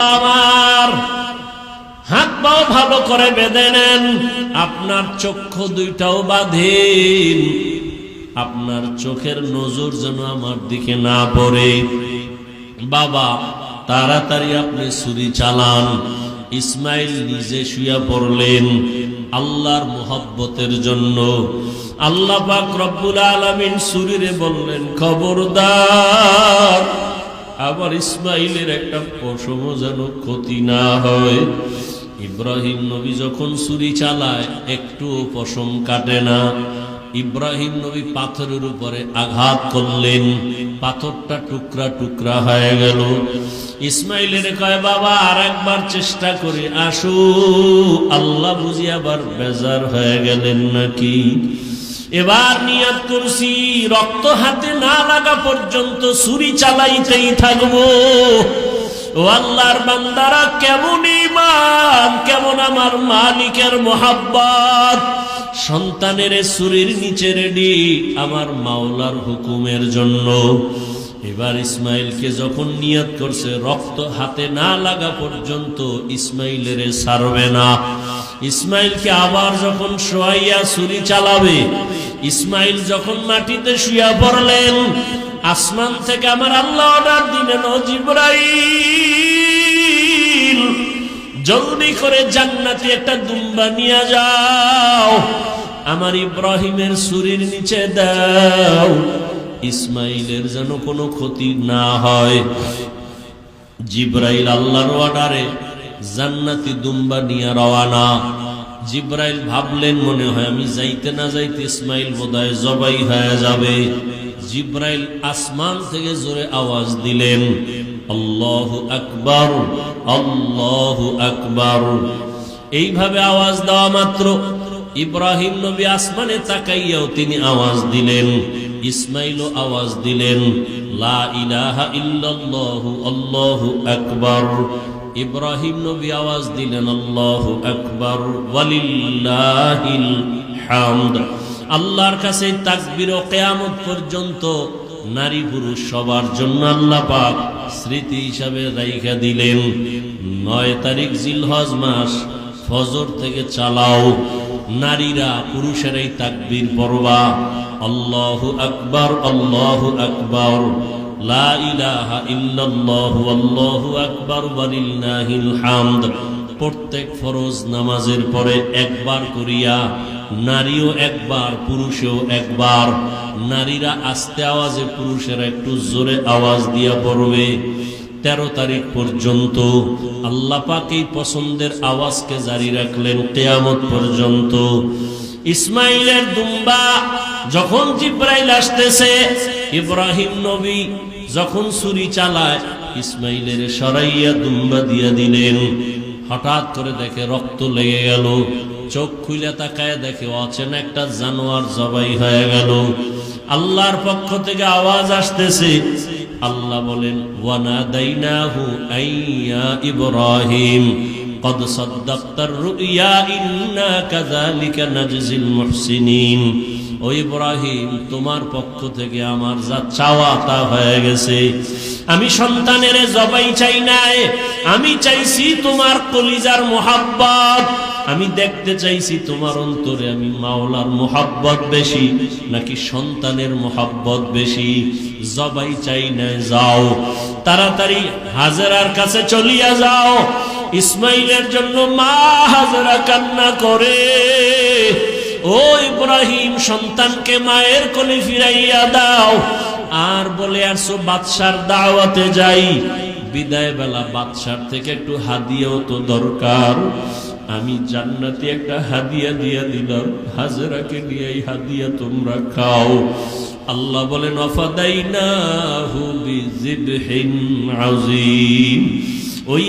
আমার। হাত পাও ভালো করে বেঁধে নেন। আপনার চক্ষু দুইটাও বাঁধেন। আপনার চোখের নজর যেন আমার দিকে না পড়ে। বাবা, তাড়াতাড়ি আপনি ছুরি চালান। ইসমাইল নিজে শুয়া পড়লেন আল্লাহর মোহব্বতের জন্য। আল্লাহ পাক রব্বুল আলামিন সুরিরে বললেন, খবরদার আবার ইসমাইলের একটা পশম যেন ক্ষতি না হয়। ইব্রাহিম নবী যখন ছুরি চালায় একটু পশম কাটে না। ইব্রাহিম নবী পাথরের উপরে আঘাত করলেন। পাথরটা টুকরা টুকরা হয়ে গেল। ইসমাইলের কয়, বাবা আর একবার চেষ্টা করে আসু। আল্লাহ বুঝি আবার বেজার হয়ে গেলেন নাকি? এবার নিয়াত করছি, রক্ত হাতে না লাগা পর্যন্ত ছুরি চালাইতেই থাকব। ও আল্লাহর বান্দারা, কেমন ইমান কেমন আমার মালিকের মোহাব্বত। সন্তানের ছুরির নিচে রেডি আমার মাওলার হুকুমের জন্য। এবার ইসমাইলকে যখন নিয়ত করছে, রক্ত হাতে না লাগা পর্যন্ত ইসমাইলের সারবে না। ইসমাইলকে আবার যখন শোয়াইয়া ছুরি চালাবে ইসমাইল যখন মাটিতে শুয়া পড়লেন, আসমান থেকে আমার আল্লাহ অর্ডার দিলেন, ও জিব্রাইল, জলদি করে জান্নাতি একটা দুম্বা নিয়ে যাও, আমার ইব্রাহিমের সুরির নিচে দাও, ইসমাইলের যেন কোনো ক্ষতি না হয়। জিব্রাইল আল্লাহর অর্ডারে জান্নাতি দুম্বা নিয়ে রওয়ানা জিব্রাইল ভাবলেন, মনে হয় আমি যাইতে না যাইতে ইসমাইল বোধহয় জবাই হয়ে যাবে। জিব্রাইল আসমান থেকে জোরে আওয়াজ দিলেন, আল্লাহু আকবার আল্লাহু আকবার। এইভাবে আওয়াজ দেওয়া মাত্র। ইব্রাহিম নবী আসমানে তাকাইয়াও তিনি আওয়াজ দিলেন, ইসমাইলও আওয়াজ দিলেন, লা ইলাহা ইল্লাল্লাহু, আল্লাহু আকবার। ইব্রাহিম নবী আওয়াজ দিলেন, আল্লাহ আকবর আল্লাহর কাছে তাকবির ও কেয়ামত পর্যন্ত নারী পুরুষ সবার জন্য আল্লাহ পাক স্মৃতি হিসাবে রাইখা দিলেন। নয় তারিখ জিলহজ মাস, ফজর থেকে চালাও। নারীরা পুরুষেরাই তাকবির পড়বা, আল্লাহু আকবর, আল্লাহু আকবার। প্রত্যেক ফরজ নামাজের পরে একবার করিয়া, নারীও একবার, পুরুষেও একবার। নারীরা আস্তে আওয়াজে পুরুষেরা একটু জোরে আওয়াজ দিয়া পড়বে। তেরো তারিখ পর্যন্ত আল্লাহ পাক এই পছন্দের আওয়াজকে জারি রাখলেন কেয়ামত পর্যন্ত। ইসমাইলের দুম্বা যখন জিব্রাইল আসতেছে ইব্রাহিম নবী যখন ছুরি চালায় ইসমাইলের সরাইয়া দুম্বা দিয়া দিলেন হঠাৎ করে দেখে রক্ত লেগে গেল চোখ খুলে তাকায় দেখে অচেনা একটা জানোয়ার জবাই হয়ে গেল আল্লাহর পক্ষ থেকে আওয়াজ আসতেছে আল্লাহ বলেন ওয়ানা দাইনাহু আইয়া ইব্রাহিম قد صدقت الرؤيا إنا كذلك نجزي المحسنين ইব্রাহিম, তোমার পক্ষ থেকে আমার যা চাওয়া তা হয়ে গেছে। আমি সন্তানের জবাই চাই নাই, আমি চাইছি তোমার কলিজার মোহাব্বত। আমি দেখতে চাইছি তোমার অন্তরে আমি মাওলার মোহাব্বত বেশি, নাকি সন্তানের মোহাব্বত বেশি। জবাই চাই না যাও, তাড়াতাড়ি হাজারার কাছে চলিয়া যাও। ইসমাইলের জন্য মা হাজারা কান্না করে। ও ইব্রাহিম, সন্তানকে মায়ের কোলে ফিরাইয়া দাও। আর বলে, আসো বাদশার দাওয়াতে যাই। বিদায় বেলা বাদশার থেকে একটু হাদিয়াও তো দরকার। আমি জান্নাতি একটা হাদিয়া দিয়া দিলাম। হাজরাকে নিয়ে এই হাদিয়া তোমরা খাও। আল্লাহ বলেন বিজিবহিন আজিম ওই